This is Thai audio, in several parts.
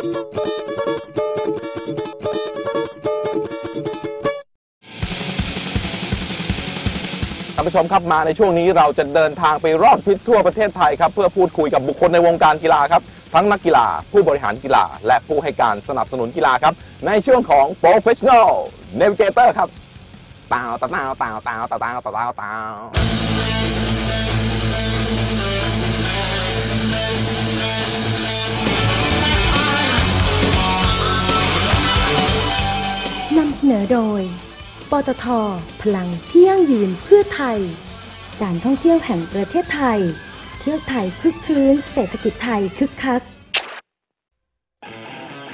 ท่านผู้ชมครับมาในช่วงนี้เราจะเดินทางไปรอบทิศทั่วประเทศไทยครับเพื่อพูดคุยกับบุคคลในวงการกีฬาครับ ทั้งนักกีฬา ผู้บริหารกีฬา และผู้ให้การสนับสนุนกีฬาครับ ในช่วงของ Professional Navigator ครับตาวตาวตาวตาวตาวตาวตาว เสนอโดย ปตท พลังที่ยั่งยืนเพื่อไทย การท่องเที่ยวแห่งประเทศไทย เที่ยวไทยคึกคืนเศรษฐกิจไทยคึกคัก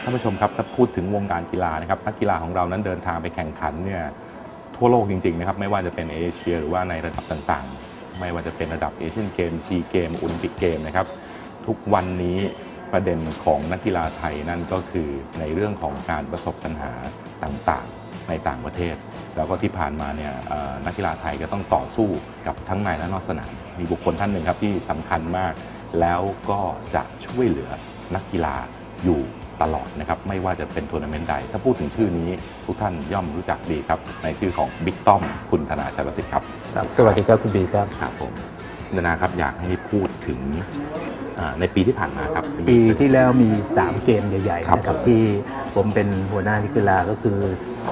ท่านผู้ชมครับถ้าพูดถึงวงการกีฬานะครับนักกีฬาของเรานั้นเดินทางไปแข่งขันเนี่ยทั่วโลกจริงๆนะครับไม่ว่าจะเป็นเอเชียหรือว่าในระดับต่างๆ ไม่ว่าจะเป็นระดับเอเชียนเกมซีเกมโอลิมปิกเกมนะครับทุกวันนี้ประเด็นของนักกีฬาไทยนั่นก็คือในเรื่องของการประสบปัญหาต่างๆ ในต่างประเทศ แล้วก็ที่ผ่านมาเนี่ยเอ่อนักกีฬาไทยก็ต้องต่อสู้กับทั้งในและนอกสนาม มีบุคคลท่านหนึ่งครับที่สำคัญมาก แล้วก็จะช่วยเหลือนักกีฬาอยู่ตลอดนะครับไม่ว่าจะเป็นทัวร์นาเมนต์ใด ถ้าพูดถึงชื่อนี้ ทุกท่านย่อมรู้จักดีครับ ในชื่อของบิ๊กต้อมคุณธนาชัยประสิทธิ์ครับครับสวัสดีครับคุณบีครับครับผมธนาครับอยากให้พูดถึงอ่า ในปีที่ผ่านมาครับ ปีที่แล้วมี 3 เกมใหญ่ๆครับนะครับที่ผมเป็นหัวหน้านักกีฬาก็คือ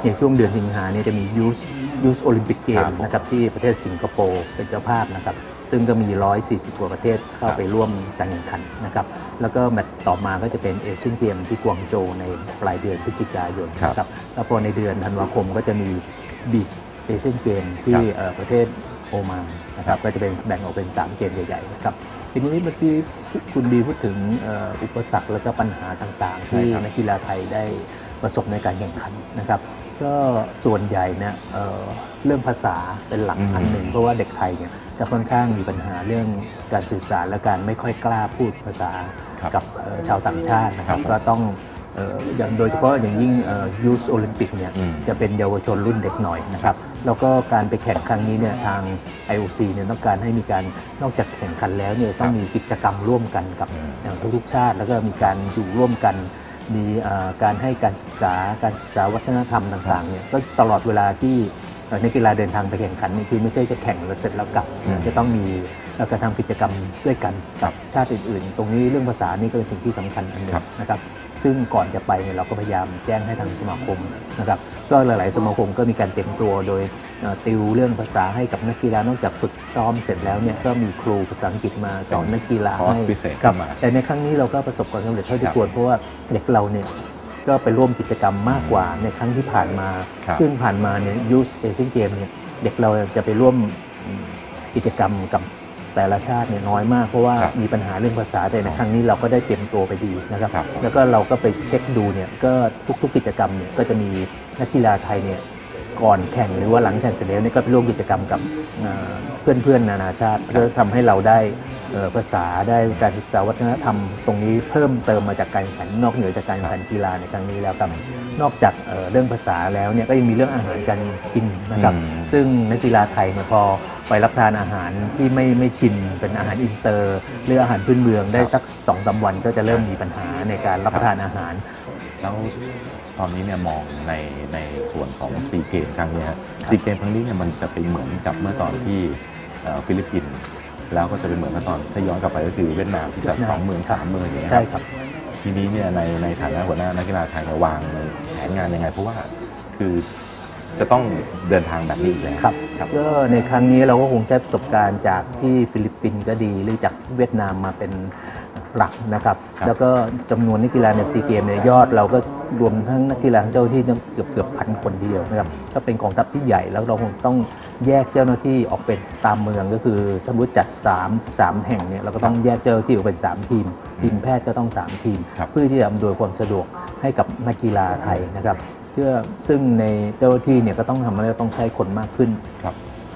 ในช่วงเดือนสิงหาเนี่ยจะมียูสยูสโอลิมปิกเกครัมบนะครับที่ประเทศสิงคโปร์เป็นเจ้าภาพนะครับซึ่งก็มี 140 กว่าประเทศเข้าไปร่วมการแข่งขันนะครับแล้วก็แมตช์ต่อมาก็จะเป็นเอเชียนเกมที่กวางโจวในปลายเดือนพฤศจิกายนครับนะครับแล้วพอในเดือนธันวาคมก็จะมีบีชเอเชียนเกมที่ครับเอ่อประเทศโอมานนะครับก็จะเป็นแบ่งออกเป็น 3 เกมใหญ่ๆนะครับ ทีนี้เมื่อกี้คุณบีพูดถึงเอ่ออุปสรรคแล้วก็ปัญหาต่างๆใช่ที่ครับนักกีฬาไทยได้ประสบในการแข่งขันนะครับ ก็ส่วนใหญ่เนี่ยเอ่อเรื่องภาษาเป็นหลักอืมอันหนึ่งเพราะว่าเด็กไทยเนี่ยจะค่อนข้างมีปัญหาเรื่องการสื่อสารและการไม่ค่อยกล้าพูดภาษาครับกับเอ่อชาวต่างชาตินะครับครับก็ต้องเอ่ออย่างโดยเฉพาะอย่างยิ่งยูสโอลิมปิกเนี่ยอืมจะเป็นเยาวชนรุ่นเด็กหน่อยนะครับแล้วก็การไปแข่งครั้งนี้เนี่ยทาง IOC เนี่ยต้องการให้มีการนอกจากแข่งขันแล้วเนี่ยต้องมีกิจกรรมร่วมกันกับเอ่อทุกๆชาติ แล้วก็มีการอยู่ร่วมกันมีเอ่อการให้การศึกษาการศึกษาวัฒนธรรมต่างๆเนี่ยก็ตลอดเวลาที่เอ่อนักกีฬาเดินทางไปแข่งขันนี่คือไม่ใช่จะแข่งแล้วเสร็จแล้วกลับอืมจะต้องมี เอ่อการทำกิจกรรมด้วยกันกับชาติอื่นๆ ตรงนี้เรื่องภาษานี่ก็เป็นสิ่งที่สำคัญอันหนึ่ครังบนะครับซึ่งก่อนจะไปเนี่ยเราก็พยายามแจ้งให้ทางสมาคมนะครับก็หลาย ๆ สมาคมก็มีการเตรียมตัวโดยเอ่อติวเรื่องภาษาให้กับนักกีฬานอกจากฝึกซ้อมเสร็จแล้วเนี่ยก็มีครูภาษาอังกฤษมาสอนนักกีฬาคอร์สให้พิเศษครับเข้ามาแต่ในครั้งนี้เราก็ประสบความสำเร็จเท่าที่ครับควรเพราะว่าเด็กเราเนี่ยก็ไปร่วมกิจกรรมมากกว่าในครั้งที่ผ่านมาครับซึ่งผ่านมาเนี่ยยูสเอเชียนเกมเนี่ยเด็กเราจะไปร่วมอืมกิจกรรมกับ แต่ละชาติเนี่ยน้อยมากเพราะว่าครับมีปัญหาเรื่องภาษาแต่ในครั้งนี้เราก็ได้เตรียมตัวไปดีนะครับครับ แล้วก็เราก็ไปเช็คดูเนี่ยก็ทุกๆกิจกรรมเนี่ยก็จะมีนักกีฬาไทยเนี่ยก่อนแข่งหรือว่าหลังแข่งเสร็จแล้วเนี่ยก็ไปร่วมกิจกรรมกับเอ่อเพื่อนๆนานาชาติ เพื่อทำให้เราได้เอ่อภาษาได้การศึกษาวัฒนธรรม ตรงนี้เพิ่มเติมมาจากการแข่งขันนอกเหนือจากการแข่งขันกีฬาในครั้งนี้แล้วครับ นอกจากเอ่อเรื่องภาษาแล้วเนี่ยก็ยังมีเรื่องอาหารการกินนะครับอืมซึ่งนักกีฬาไทยเนี่ยพอไปรับประทานอาหารที่ไม่ไม่ชินเป็นอาหารอินเตอร์ หรืออาหารพื้นเมืองได้สักสองสามวันก็จะเริ่มมีปัญหาในการรับประทานอาหารแล้วตอนนี้เนี่ยมองในในส่วนของซีเกมครั้งเนี้ซีเกมครั้งนี้เนี่ยมันจะไปเหมือนกับเมื่อตอนที่เอ่อฟิลิปปินส์แล้วก็จะเป็นเหมือนเมื่อตอนถ้าย้อนกลับไปก็คือเวียดนามที่จัดเวียดนามสองหมื่นสามหมื่นอย่างเงี้ยใช่ครับ ทีนี้เนี่ยในในฐานะหัวหน้านักกีฬาไทยเนี่ยวางแผนงานยังไง เพราะว่าคือจะต้องเดินทางแบบนี้อีกแล้วครับ ก็ในครั้งนี้เราก็คงใช้ประสบการณ์จากที่ฟิลิปปินส์ก็ดี หรือจากเวียดนามมาเป็นหลักนะครับ ครับแล้วก็จำนวนนักกีฬาในซีเกมในยยอดเราก็รวมทั้งนักกีฬาทั้งเจ้าหน้าที่เกือบเกือบพันคนทีเดียวนะครับก็เป็นกองทัพที่ใหญ่แล้วเราคงต้อง แยกเจ้าหน้าที่ออกเป็นตามเมืองก็คือสมมติจัด3 3แห่งเนี่ยเราก็ต้องแยกเจ้าหน้าที่ออกเป็น 3 ทีม ทีมแพทย์ก็ต้อง 3 ทีม ครับ เพื่อที่จะอำนวยความสะดวกให้กับนักกีฬาไทยนะครับเชื่อซึ่งในเจ้าหน้าที่เนี่ยก็ต้องทำให้เราต้องใช้คนมากขึ้น ครับ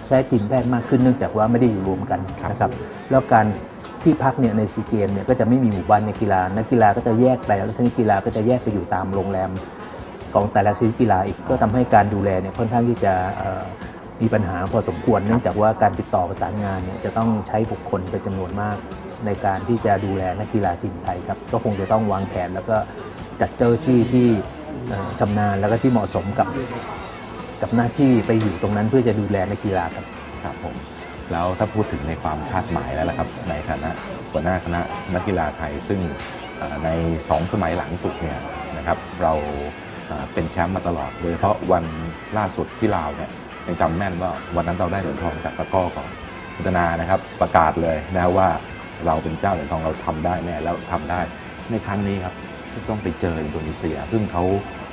ใช้ทีมแพทย์มากขึ้นเนื่องจากว่าไม่ได้อยู่รวมกันครับนะครับแล้วการที่พักเนี่ยในซีเกมเนี่ยก็จะไม่มีหมู่บ้านในกีฬานักกีฬาก็จะแยกไปแล้วชนิดกีฬาก็จะแยกไปอยู่ตามโรงแรมของแต่ละชนิดกีฬาอีกก็ทำให้การดูแลเนี่ยค่อนข้างที่จะเอ่อ มีปัญหาพอสมควรเนื่องจากว่าการติดต่อประสานงานเนี่ยจะต้องใช้บุคคลเป็นจำนวนมาก ในการที่จะดูแลนักกีฬาทีมไทยครับก็คงจะต้องวางแผนแล้วก็จัดเจ้าหน้าที่ที่ชำนาญแล้วก็ที่เหมาะสมกับกับหน้าที่ไปอยู่ตรงนั้นเพื่อจะดูแลนักกีฬาครับครับผมแล้วถ้าพูดถึงในความคาดหมายแล้วล่ะครับในฐานะหัวหน้าคณะนักกีฬาไทย ซึ่งเอ่อใน 2 สมัยหลังสุดเนี่ยนะครับเราเอ่อเป็นแชมป์มาตลอด โดยเฉพาะวันล่าสุดที่ลาวเนี่ย ยังจำแม่นว่าวันนั้นเราได้เหรียญทองจากตะกร้อก่อนพัฒนานะครับประกาศเลยนะว่าเราเป็นเจ้าเหรียญทองเราทำได้แน่แล้วทำได้ ในครั้งนี้ครับต้องไปเจออินโดนีเซีย ซึ่งเขา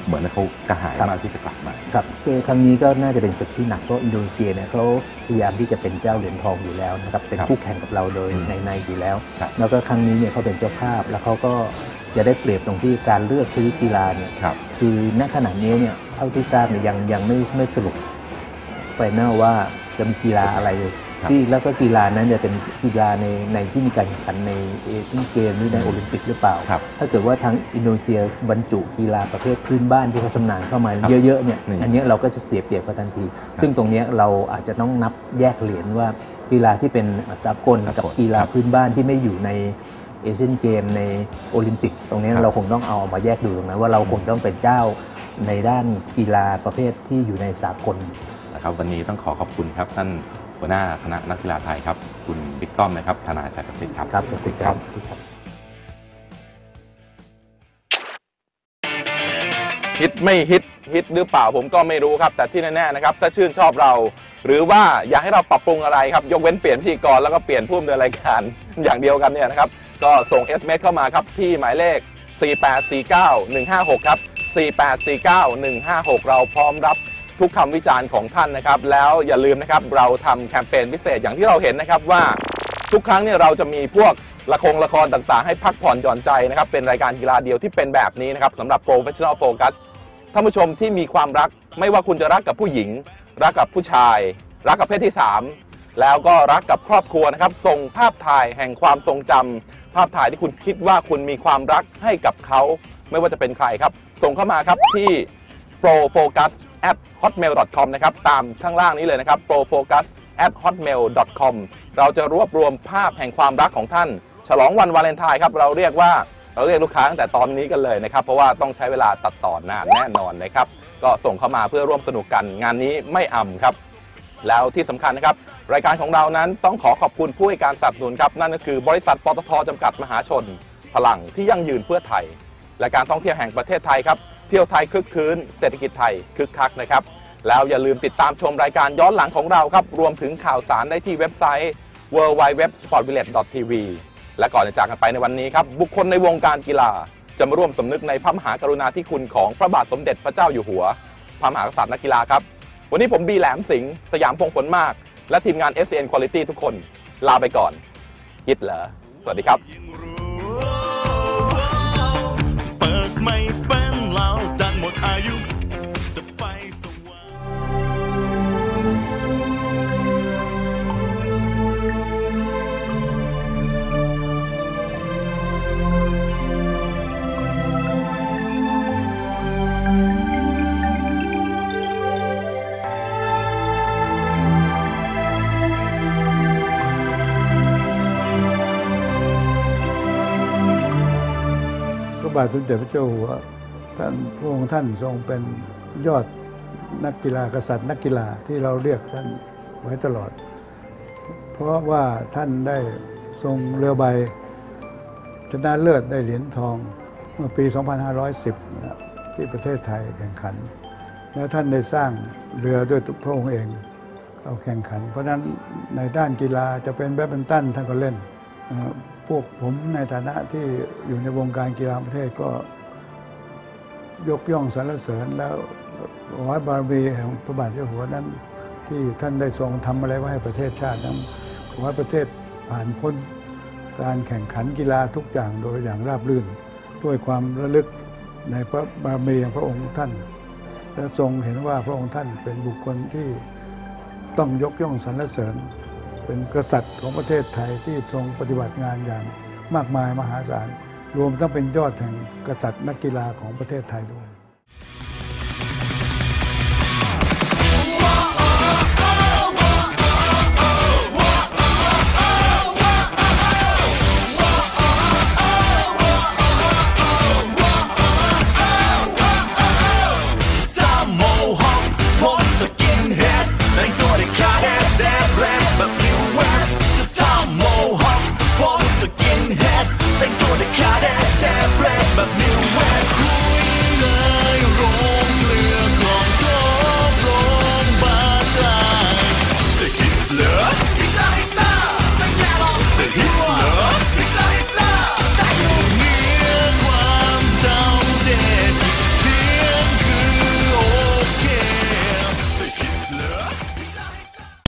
เหมือนเขากระหายครับมากที่จะกลับมา ครับคือครั้งนี้ก็น่าจะเป็นศึกที่หนักเพราะอินโดนีเซียเนี่ยเขาพยายามที่จะเป็นเจ้าเหรียญทองอยู่แล้วนะครับเป็นครับคู่แข่งกับเราโดยอืมในในอยู่แล้ว ครับแล้วก็ครั้งนี้เนี่ยเขาเป็นเจ้าภาพ แล้วเขาก็จะได้เปรียบตรงที่การเลือกชนิดกีฬาเนี่ยครับ คือณขณะนี้เนี่ยเท่าที่ทราบเนี่ยยังยังไม่ไม่สรุป ไฟแนลว่าจะมีกีฬาอะไรครับที่แล้วก็กีฬานั้นจะเป็นกีฬาในในที่มีการแข่งขันในเอเชียนเกมหรือในโอลิมปิกหรือเปล่าครับถ้าเกิดว่าทางอินโดนีเซียบรรจุกีฬาประเภทพื้นบ้านที่เขาชำนาญเข้ามาครับเยอะๆเนี่ยอืมอันเนี้ยเราก็จะเสียเปรียบเขาทันที ซึ่งตรงเนี้ยเราอาจจะต้องนับแยกเหรียญว่ากีฬาที่เป็นสากลสากลกับกีฬาครับพื้นบ้านที่ไม่อยู่ในเอเชียนเกมในโอลิมปิก ตรงเนี้ยครับเราคงต้องเอามาแยกดูตรงนั้นว่าเราคงต้องเป็นเจ้าในด้านกีฬาประเภทที่อยู่ในสากล นะครับวันนี้ต้องขอขอบคุณครับท่านหัวหน้าคณะนักกีฬาไทยครับคุณบิ๊กต้อมนะครับธนาชัยประสิทธิ์ครับครับขอบคุณครับฮิตไม่ฮิตฮิตหรือเปล่าผมก็ไม่รู้ครับ แต่ที่แน่ๆนะครับ ถ้าชื่นชอบเรา หรือว่าอยากให้เราปรับปรุงอะไรครับ ยกเว้นเปลี่ยนพิธีกรแล้วก็เปลี่ยนผู้ดำเนินรายการอย่างเดียวกันเนี่ยนะครับ ก็ส่ง SMS เข้ามาครับที่หมายเลข 4849156 ครับ 4849156 เราพร้อมรับ ทุกคำวิจารณ์ของท่านนะครับ แล้วอย่าลืมนะครับเราทำแคมเปญพิเศษอย่างที่เราเห็นนะครับว่าทุกครั้งเนี่ยเราจะมีพวกละครละครต่างๆ ให้พักผ่อนหย่อนใจนะครับ เป็นรายการกีฬาเดียวที่เป็นแบบนี้นะครับสำหรับ Professional Focus ท่านผู้ชมที่มีความรักไม่ว่าคุณจะรักกับผู้หญิง รักกับผู้ชาย รักกับเพศที่ 3 แล้วก็รักกับครอบครัวนะครับส่งภาพถ่ายแห่งความทรงจำภาพถ่ายที่คุณคิดว่าคุณมีความรักให้กับเขา ไม่ว่าจะเป็นใครครับ ส่งเข้ามาครับที่ profocus at hotmail com นะครับ ตามข้างล่างนี้เลยนะครับ profocus at hotmail com เราจะรวบรวมภาพแห่งความรักของท่าน ฉลองวันวาเลนไทน์ครับ เราเรียกว่าเราเรียกลูกค้าตั้งแต่ตอนนี้กันเลยนะครับ เพราะว่าต้องใช้เวลาตัดต่อนานแน่นอนนะครับ ก็ส่งเข้ามาเพื่อร่วมสนุกกัน งานนี้ไม่อ่ำครับ แล้วที่สำคัญนะครับ รายการของเรานั้นต้องขอขอบคุณผู้ให้การสนับสนุนครับ นั่นก็คือบริษัทปตทจำกัดมหาชน พลังที่ยั่งยืนเพื่อไทย และการท่องเที่ยวแห่งประเทศไทยครับ เที่ยวไทยคึกคืนเศรษฐกิจไทยคึกคักนะครับ แล้วอย่าลืมติดตามชมรายการย้อนหลังของเราครับ รวมถึงข่าวสารได้ที่เว็บไซต์ w w w s p o r t v i l l a g e t v และก่อนจะจากกันไปในวันนี้ครับ บุคคลในวงการกีฬา จะมาร่วมสำนึกในพระมหากรุณาธิคุณของพระบาทสมเด็จพระเจ้าอยู่หัว พระมหากษัตริย์นักกีฬาครับ วันนี้ผมบีแหลมสิงห์สยามพงษ์ผลมาก และทีมงาน SN Quality ทุกคน ลาไปก่อนฮิตเหรอสวัสดีครับ บาทสมเด็จพระเจ้าอยู่หัวท่านพระองค์ท่านทรงเป็นยอดนักกีฬากษัตริย์ นักกีฬาที่เราเรียกท่านไว้ตลอด เพราะว่าท่านได้ทรงเรือใบชนะเลิศได้เหรียญทองเมื่อปี 2510 ที่ประเทศไทยแข่งขัน แล้วท่านได้สร้างเรือด้วยพระองค์เองเข้าแข่งขัน เพราะนั้นในด้านกีฬาจะเป็นแบดมินตันท่านก็เล่น พวกผมในฐานะที่อยู่ในวงการกีฬาประเทศก็ยกย่องสรรเสริญแล้วขอให้บารมีแห่งพระบาทเจ้าหัวนั้น ที่ท่านได้ทรงทำอะไรไว้ให้ประเทศชาตินั้นขอให้ประเทศผ่านพ้นการแข่งขันกีฬาทุกอย่างโดยอย่างราบรื่น ด้วยความระลึกในพระบารมีของพระองค์ท่าน และทรงเห็นว่าพระองค์ท่านเป็นบุคคลที่ต้องยกย่องสรรเสริญ เป็นกษัตริย์ของประเทศไทยที่ทรงปฏิบัติงานอย่างมากมายมหาศาล รวมทั้งเป็นยอดแห่งกษัตริย์นักกีฬาของประเทศไทยด้วย